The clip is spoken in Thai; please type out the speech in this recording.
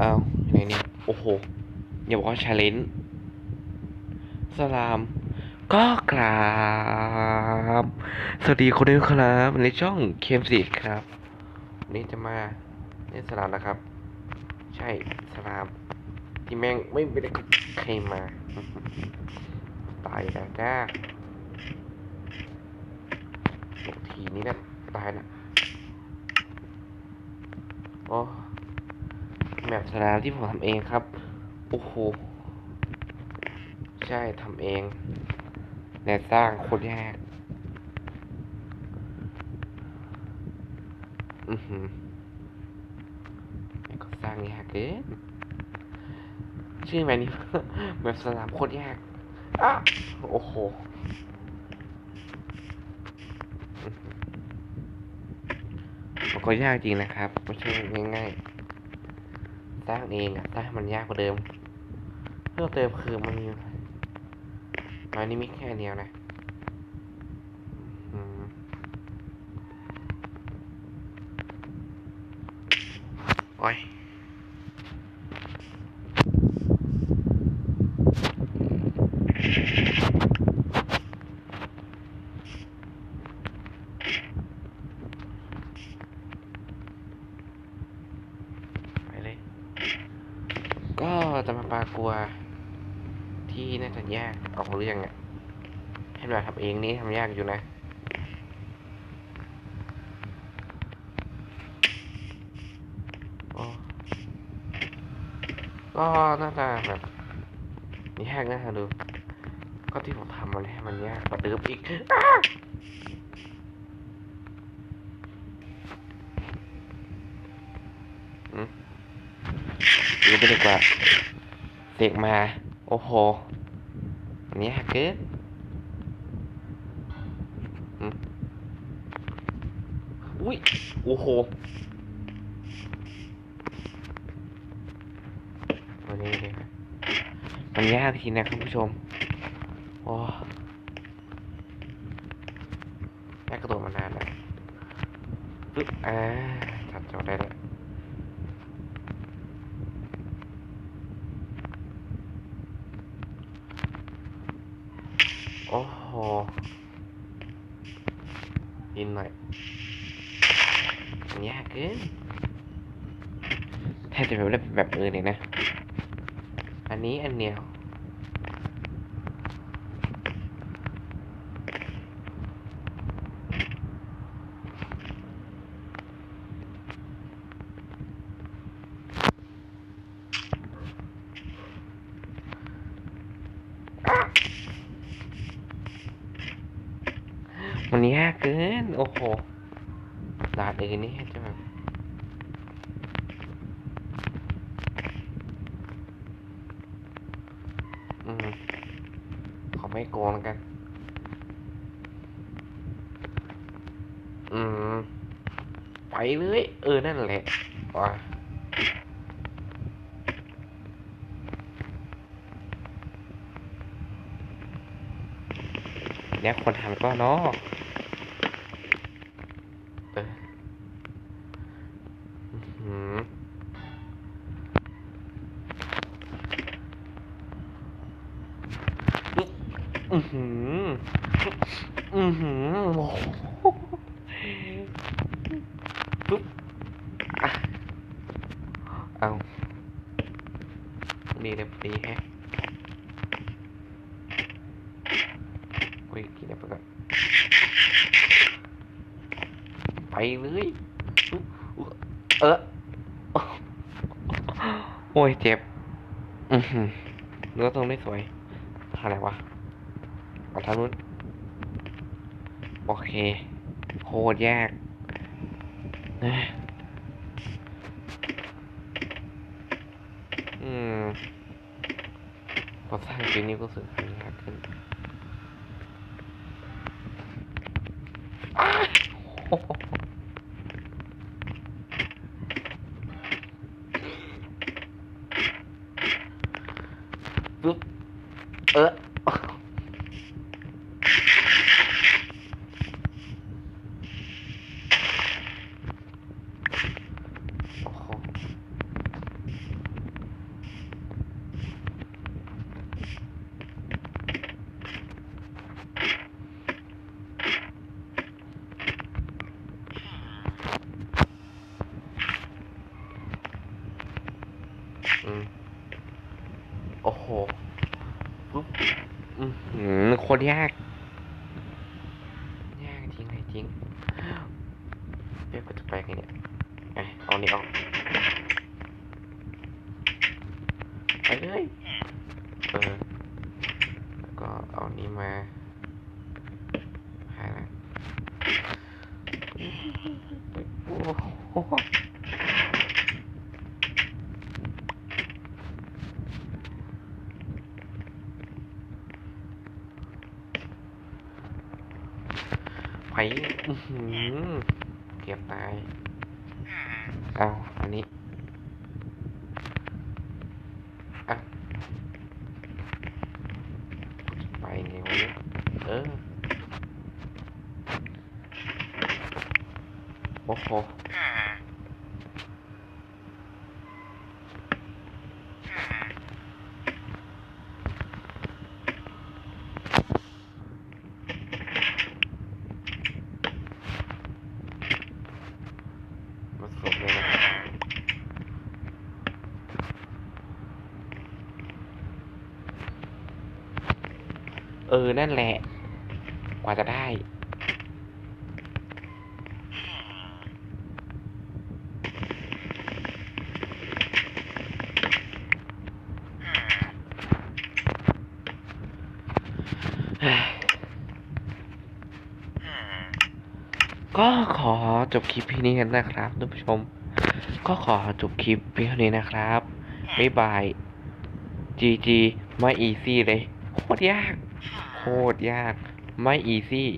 อ้าวไหนเนี่ย โอ้โห อย่าบอกว่าชาเลนจ์สลาม ก็กราบ สวัสดีคนดูครับ ในช่องเคมสิครับวันนี้จะมาเล่นสลามนะครับ ใช่สลาม ที่แม่งไม่ไปได้ใครมา ตายแล้วจ้าทีนี้นะตายนะโอ้ แบบสลามที่ผมทำเองครับ โอ้โห ใช่ทำเองแต่สร้างโคตรยากอือหือก็สร้างยากเกินชื่อแมนนี่แบบสลามโคตรยากอะโอ้โหมันก็ยากจริงนะครับ ไม่ใช่ง่ายๆ สร้างเองอะสร้างให้มันยากกว่าเดิม เพิ่มเติมคือมันมีอันนี้มีแค่เดียวนะโอ้ยไปเลย ก็จะมาปลากลัว ที่น่าจะยากออกเรื่องอะให้เราทำเองนี่ทำยากอยู่นะ ก็น่าจะแบบยากนะฮะดู ก็ที่ผมทำมันให้มันยากกว่าเดิมอีกอ้าอืม ดูไปดีกว่าเด็กมา โอ้โหอันนี้ยากเกินอุ้ย โอ้โหวันนี้เลยครับมันยากทีนะคุณผู้ชม โอ้ยากกระโดดมานานแล้วปึ๊บอ่าจับจอได้แล้ว โอยินหน่อยยากเกินแทบจะแบบแบบอื่นเลยนะ อันนี้อันเดียว มันนี้ยากเกิน โอ้โหดาดอื่นนี่จะแบบอืมขอไม่โกงกัน อืม ไปเลย เออ นั่นแหละว่ะ เนี่ยคนทำก็เนาะอือหือ อือหืออือหือโอ้โหปุ๊บอะเอาดีเลยดีแฮะ โอ้ยกินอะไรไปก่อนไปเลยเออโอ้ยเจ็บเนื้อตรงไม่สวยอะไรวะเอาทางนู้นโอเคโคตรยากเอ้ยอืมพอสร้างเกมนี้ก็สึกยากขึ้นอ้า โอ้โหปึ๊บเออ โอ้โห อืมโอ้โหปุ๊บอือหือโคตร ยาก ยากจริงเลยจริงเดี๋ยวก็จะไปไงเนี่ยไอะเอานี่ออกไปเลยเออแล้วก็เอานี้มาหานะโอ้โห ไปอื้อหือเก็บตายเอาอันนี้อะไปไงวะเนี่ยเออ โอ้โห มาสุดเลยนะ เออ นั่นแหละ กว่าจะได้ ก็ขอจบคลิปเพียงนี้กันนะครับท่านผู้ชม ก็ขอจบคลิปเพียงเท่านี้นะครับบ๊ายบายจีจีไม่อีซี่เลย โคตรยาก โคตรยาก ไม่อีซี่